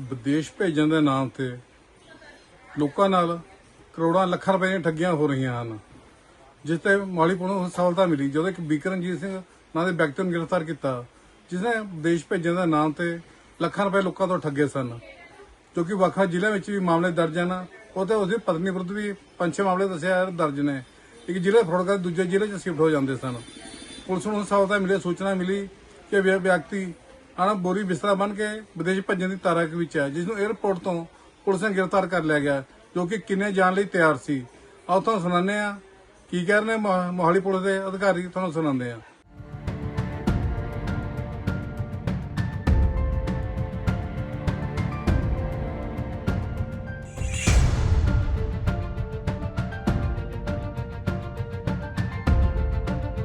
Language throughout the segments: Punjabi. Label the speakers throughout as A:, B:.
A: ਵਿਦੇਸ਼ ਭੇਜਣ ਦੇ ਨਾਮ ਤੇ ਲੋਕਾਂ ਨਾਲ ਕਰੋੜਾਂ ਲੱਖਾਂ ਰੁਪਏ ਦੀਆਂ ਠੱਗੀਆਂ ਹੋ ਰਹੀਆਂ ਹਨ। ਜਿਸ ਤੇ ਮਾਲੀ ਪੁਲਿਸ ਨੂੰ ਸਫਲਤਾ ਮਿਲੀ। ਜਦੋਂ ਇੱਕ ਬਿਕਰਮਜੀਤ ਸਿੰਘ ਨਾਂ ਦੇ ਵਿਅਕਤੀ ਨੂੰ ਗ੍ਰਿਫਤਾਰ ਕੀਤਾ, ਜਿਸ ਨੇ ਵਿਦੇਸ਼ ਭੇਜਣ ਦੇ ਨਾਮ ਤੇ ਲੱਖਾਂ ਰੁਪਏ ਲੋਕਾਂ ਤੋਂ ਠੱਗੇ ਸਨ, ਜੋ ਕਿ ਵੱਖ ਜ਼ਿਲ੍ਹਿਆਂ ਵਿੱਚ ਵੀ ਮਾਮਲੇ ਦਰਜ ਹਨ। ਉਹਦੇ ਉਸਦੀ ਪਤਨੀ ਵਿਰੁੱਧ ਵੀ ਪੰਜ ਛੇ ਮਾਮਲੇ ਦੱਸਿਆ ਦਰਜ ਨੇ। ਇੱਕ ਜ਼ਿਲ੍ਹੇ ਫਰੋਡ ਕਰ ਦੂਜੇ ਜ਼ਿਲ੍ਹੇ 'ਚ ਸ਼ਿਫਟ ਹੋ ਜਾਂਦੇ ਸਨ। ਪੁਲਿਸ ਨੂੰ ਸਫਲਤਾ ਮਿਲੀ, ਸੂਚਨਾ ਮਿਲੀ ਕਿ ਵਿਅਕਤੀ ਆਣਾ ਬੋਰੀ ਬਿਸਤਰਾ ਬਣ ਕੇ ਵਿਦੇਸ਼ ਭੱਜਣ ਦੀ ਤਾਰਕ ਵਿੱਚ ਹੈ ਜਿਸ ਨੂੰ 에ਅਰਪੋਰਟ ਤੋਂ ਪੁਲਿਸ ਨੇ ਗ੍ਰਿਫਤਾਰ ਕਰ ਲਿਆ ਗਿਆ, ਜੋ ਕਿ ਕਿੰਨੇ ਜਾਣ ਲਈ ਤਿਆਰ ਸੀ। ਆਓ ਤੁਹਾਨੂੰ ਸੁਣਾਉਂਦੇ ਆ ਕੀ ਕਹਿ ਰਹੇ ਨੇ ਮੋਹਾਲੀ ਪੁਲਿਸ ਦੇ ਅਧਿਕਾਰੀ, ਤੁਹਾਨੂੰ ਸੁਣਾਉਂਦੇ ਆ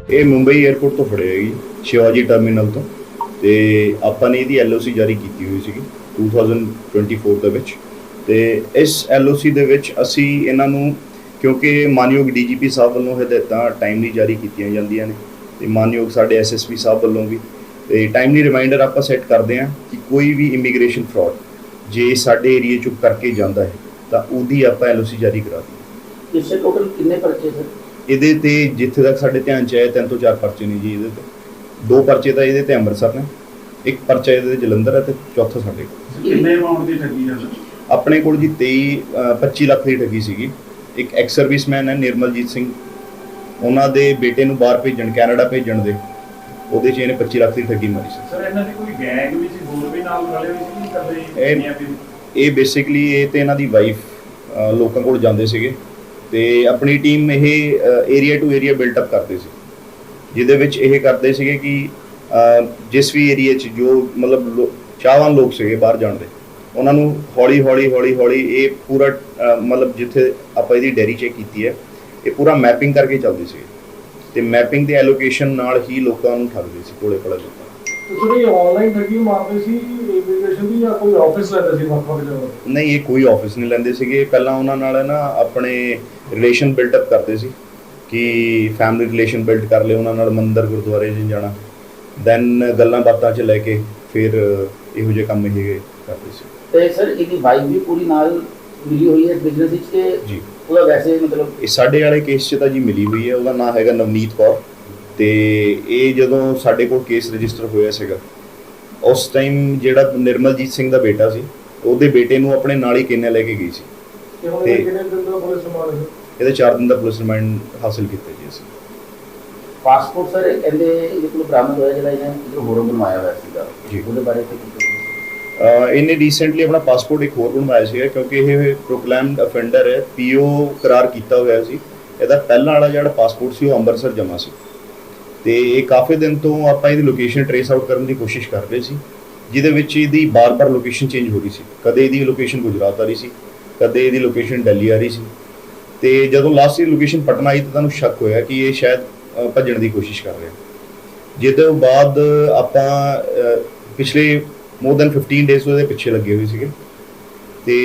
B: ਇਹ ਮੁੰਬਈ 에ਅਰਪੋਰਟ ਤੋਂ ਫੜਿਆ ਜੀ, ਸ਼ਿਵਾਜੀ ਟਰਮੀਨਲ ਤੋਂ। ਤੇ ਆਪਾਂ ਨੇ ਇਹਦੀ ਐਲਓਸੀ ਜਾਰੀ ਕੀਤੀ ਹੋਈ ਸੀਗੀ 2024 ਦੇ ਵਿੱਚ। ਤੇ ਇਸ ਐਲਓਸੀ ਦੇ ਵਿੱਚ ਅਸੀਂ ਇਹਨਾਂ ਨੂੰ ਕਿਉਂਕਿ ਮਾਨਯੋਗ ਡੀਜੀਪੀ ਸਾਹਿਬ ਵੱਲੋਂ ਹਦਾਇਤਾਂ ਟਾਈਮਲੀ ਜਾਰੀ ਕੀਤੀਆਂ ਜਾਂਦੀਆਂ ਨੇ ਤੇ ਮਾਨਯੋਗ ਸਾਡੇ ਐਸਐਸਪੀ ਸਾਹਿਬ ਵੱਲੋਂ ਵੀ। ਤੇ ਟਾਈਮਲੀ ਰਿਮਾਈਂਡਰ ਆਪਾਂ ਸੈੱਟ ਕਰਦੇ ਹਾਂ ਕਿ ਕੋਈ ਵੀ ਇਮੀਗ੍ਰੇਸ਼ਨ ਫਰਾਡ ਜੇ ਸਾਡੇ ਏਰੀਏ ਚੋਂ ਕਰਕੇ ਜਾਂਦਾ ਹੈ ਤਾਂ ਉਹਦੀ ਆਪਾਂ ਐਲਓਸੀ ਜਾਰੀ ਕਰਾ ਦਿੰਦੇ
C: ਇਸੇ ਟੋਟਲ ਕਿੰਨੇ ਪਰਚੇ ਸਰ?
B: ਇਹਦੇ ਤੇ ਜਿੱਥੇ ਤੱਕ ਸਾਡੇ ਧਿਆਨ ਚ ਆਇਆ ਤਿੰਨ ਤੋਂ ਚਾਰ ਪਰਚੇ ਨੇ ਜੀ ਇਹਦੇ ਤੇ। ਦੋ ਪਰਚੇ ਤਾਂ ਇਹਦੇ ਤੇ ਅੰਮ੍ਰਿਤਸਰ ਨੇ ਇੱਕ ਪਰਚਾ ਇਹਦੇ ਤੇ ਜਲੰਧਰ ਹੈ ਤੇ ਚੌਥਾ ਸਾਡੇ ਕੋਲ।
D: ਕਿੰਨੇ ਅਮਾਉਂਟ ਦੀ ਠੱਗੀ ਆ ਸਰ?
B: ਆਪਣੇ ਕੋਲ ਜੀ 23 ਅ, 25 ਲੱਖ ਦੀ ਠੱਗੀ ਸੀਗੀ। ਇੱਕ ਐਕਸ ਸਰਵਿਸਮੈਨ ਹੈ ਨਿਰਮਲਜੀਤ ਸਿੰਘ। ਉਹਨਾਂ ਦੇ ਬੇਟੇ ਨੂੰ ਬਾਹਰ ਭੇਜਣ ਕੈਨੇਡਾ ਭੇਜਣ ਦੇ। ਉਹਦੇ 'ਚ ਇਹਨੇ 25 ਲੱਖ ਦੀ ਠੱਗੀ ਮਾਰੀ ਸੀ।
D: ਸਰ ਇਹਨਾਂ ਦੀ ਕੋਈ ਗੈਂਗ ਵੀ ਸੀ ਹੋਰ ਵੀ ਨਾਲ ਰਲੇ ਹੋਏ ਸੀ ਵੀ
B: ਇਹ ਬੇਸਿਕਲੀ ਇਹ ਤੇ ਇਹਨਾਂ ਦੀ ਵਾਈਫ ਲੋਕਾਂ ਕੋਲ ਜਾਂਦੇ ਸੀਗੇ। ਤੇ ਆਪਣੀ ਟੀਮ ਇਹ area to area built up ਕਰਦੇ ਸੀ। ਜਿਹਦੇ ਵਿੱਚ ਇਹ ਕਰਦੇ ਸੀਗੇ ਕਿ ਜਿਸ ਵੀ ਏਰੀਆ 'ਚ ਜੋ ਮਤਲਬ ਚਾਹਵਾਨ ਲੋਕ ਸੀਗੇ ਬਾਹਰ ਜਾਣ ਦੇ ਉਹਨਾਂ ਨੂੰ ਹੌਲੀ ਹੌਲੀ ਹੌਲੀ ਹੌਲੀ ਇਹ ਪੂਰਾ ਮਤਲਬ ਜਿੱਥੇ ਆਪਾਂ ਇਹਦੀ ਡੈਰੀ ਚੈੱਕ ਕੀਤੀ ਹੈ ਇਹ ਪੂਰਾ ਮੈਪਿੰਗ ਕਰਕੇ ਚੱਲਦੀ ਸੀ ਤੇ ਮੈਪਿੰਗ ਤੇ ਐਲੋਕੇਸ਼ਨ ਨਾਲ ਹੀ ਲੋਕਾਂ ਨੂੰ ਠੱਗਦੇ ਸੀ ਕੋਲੇ ਕੋਲੇ ਲੋਕਾਂ।
E: ਤੁਸੀਂ ਆਨਲਾਈਨ ਠੱਗੀ ਮਾਰਦੇ ਸੀ ਇਮੀਗ੍ਰੇਸ਼ਨ ਦੀ ਜਾਂ ਕੋਈ ਆਫਿਸ ਲੈਂਦੇ ਸੀ ਵੱਖ ਵੱਖ ਜਗ੍ਹਾ ਤੇ?
B: ਨਹੀਂ ਇਹ ਕੋਈ ਆਫਿਸ ਨਹੀਂ ਲੈਂਦੇ ਸੀਗੇ ਪਹਿਲਾਂ ਉਹਨਾਂ ਨਾਲ ਨਾ ਆਪਣੇ ਰਿਲੇਸ਼ਨ ਬਿਲਡ ਅਪ ਕਰਦੇ ਸੀ ਕਿ ਫੈਮਿਲੀ ਰਿਲੇਸ਼ਨ ਬਿਲਡ ਕਰ ਲਏ ਉਹਨਾਂ ਨਾਲ ਮੰਦਰ ਗੁਰਦੁਆਰੇ 'ਚ ਜਾਣਾ। ਦੈਨ ਗੱਲਾਂ ਬਾਤਾਂ 'ਚ ਲੈ ਕੇ ਫਿਰ ਇਹੋ ਜਿਹੇ ਕੰਮ ਇਹ ਕਰਦੇ ਸੀ।
C: ਤੇ ਸਰ ਇਹਦੀ ਵਾਈਫ ਵੀ ਪੂਰੀ ਨਾਲ ਮਿਲੀ ਹੋਈ ਹੈ ਬਿਜ਼ਨਸ ਵਿੱਚ ਕਿ
B: ਜੀ।
C: ਉਹਦਾ ਵੈਸੇ ਮਤਲਬ
B: ਇਹ ਸਾਡੇ ਵਾਲੇ ਕੇਸ 'ਚ ਤਾਂ ਜੀ ਮਿਲੀ ਹੋਈ ਹੈ ਉਹਦਾ ਨਾਮ ਹੈਗਾ ਨਵਨੀਤ ਕੌਰ। ਤੇ ਇਹ ਜਦੋਂ ਸਾਡੇ ਕੋਲ ਕੇਸ ਰਜਿਸਟਰ ਹੋਇਆ ਸੀਗਾ ਉਸ ਟਾਈਮ ਜਿਹੜਾ ਨਿਰਮਲਜੀਤ ਸਿੰਘ ਦਾ ਬੇਟਾ ਸੀ ਉਹਦੇ ਬੇਟੇ ਨੂੰ ਆਪਣੇ ਨਾਲ ਹੀ ਕਿੰਨੇ ਲੈ ਕੇ ਗਈ ਸੀ।
E: ਤੇ ਹੁਣ
B: ਤੇ-
E: ਇਹ ਕਿੰਨੇ ਦਿਨ ਦਾ ਪੁਲਿਸ ਸਮਾਨ ਹੈ?
B: ਇਹਦੇ 4 ਦਿਨ ਦਾ ਪੁਲਿਸ ਰਿਮਾਂਡ ਹਾਸਲ ਕੀਤਾ ਜੀ ਅਸੀਂ।
C: ਪਾਸਪੋਰਟ ਸਰ ਕਹਿੰਦੇ ਇਹਦੇ ਕੋਲ ਬਰਾਮਦ ਹੋਇਆ ਜਿਹੜਾ ਇਹਨੇ ਇਧਰ ਹੋਰ ਬਣਵਾਇਆ ਹੋਇਆ ਸੀਗਾ
B: ਜੀ।
C: ਉਹਦੇ ਬਾਰੇ ਤੇ
B: ਇਹਨੇ ਰੀਸੈਂਟਲੀ ਆਪਣਾ ਪਾਸਪੋਰਟ ਇੱਕ ਹੋਰ ਬਣਵਾਇਆ ਸੀਗਾ ਕਿਉਂਕਿ ਇਹ ਪ੍ਰੋਕਲੇਮਡ ਅਫੈਂਡਰ ਹੈ ਪੀਓ ਕਰਾਰ ਕੀਤਾ ਹੋਇਆ ਸੀ। ਇਹਦਾ ਪਹਿਲਾਂ ਵਾਲਾ ਜਿਹੜਾ ਪਾਸਪੋਰਟ ਸੀ ਉਹ ਅੰਮ੍ਰਿਤਸਰ ਜਮਾ ਸੀ। ਤੇ ਇਹ ਕਾਫੀ ਦਿਨ ਤੋਂ ਆਪਾਂ ਇਹਦੀ ਲੋਕੇਸ਼ਨ ਟਰੇਸ ਆਊਟ ਕਰਨ ਦੀ ਕੋਸ਼ਿਸ਼ ਕਰ ਰਹੇ ਸੀ ਜਿਹਦੇ ਵਿੱਚ ਇਹਦੀ ਬਾਰ-ਬਾਰ ਲੋਕੇਸ਼ਨ ਚੇਂਜ ਹੋ ਰਹੀ ਸੀ। ਕਦੇ ਇਹਦੀ ਲੋਕੇਸ਼ਨ ਗੁਜਰਾਤ ਆ ਰਹੀ ਸੀ ਕਦੇ ਇਹਦੀ ਲੋਕੇਸ਼ਨ ਦਿੱਲੀ ਆ ਰਹੀ ਸੀ। ਤੇ ਜਦੋਂ ਲਾਸਟ ਦੀ ਲੋਕੇਸ਼ਨ ਪਟਨਾ ਆਈ ਤਾਂ ਤੁਹਾਨੂੰ ਸ਼ੱਕ ਹੋਇਆ ਕਿ ਇਹ ਸ਼ਾਇਦ ਭੱਜਣ ਦੀ ਕੋਸ਼ਿਸ਼ ਕਰ ਰਿਹਾ। ਜਿਹਦੇ ਬਾਅਦ ਆਪਾਂ ਪਿਛਲੇ ਮੋਰ ਦੈਨ 15 ਡੇਜ਼ ਉਹਦੇ ਪਿੱਛੇ ਲੱਗੇ ਹੋਏ ਸੀਗੇ। ਤੇ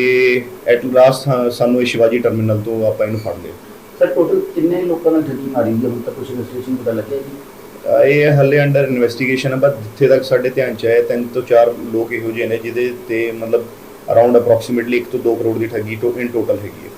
B: ਐਟ ਲਾਸਟ ਸਾਨੂੰ ਇਹ ਸ਼ਿਵਾਜੀ ਟਰਮੀਨਲ ਤੋਂ ਆਪਾਂ ਇਹਨੂੰ ਫੜ ਲਿਆ।
C: ਸਰ ਟੋਟਲ ਕਿੰਨੇ ਲੋਕਾਂ ਨਾਲ ਠੱਗੀ ਮਾਰੀ ਹੈ? ਹੁਣ ਤੱਕ ਕੁਝ ਇਨਵੈਸਟੀਗੇਸ਼ਨ ਪਤਾ ਲੱਗਿਆ ਜੀ।
B: ਇਹ ਹੱਲੇ ਅੰਡਰ ਇਨਵੈਸਟੀਗੇਸ਼ਨ ਹੈ ਬਟ ਜਿੱਥੇ ਤੱਕ ਸਾਡੇ ਧਿਆਨ ਚ ਆਇਆ ਤਿੰਨ ਤੋਂ ਚਾਰ ਲੋਕ ਇਹੋ ਜਿਹੇ ਨੇ ਜਿਹਦੇ ਤੇ ਮਤਲਬ ਅਰਾਊਂਡ ਅਪਰੋਕਸੀਮੇਟਲੀ 1 ਤੋਂ 2 ਕਰੋੜ ਦੀ ਠੱਗੀ ਇਨ ਟੋਟਲ ਹੈਗੀ ਹੈ।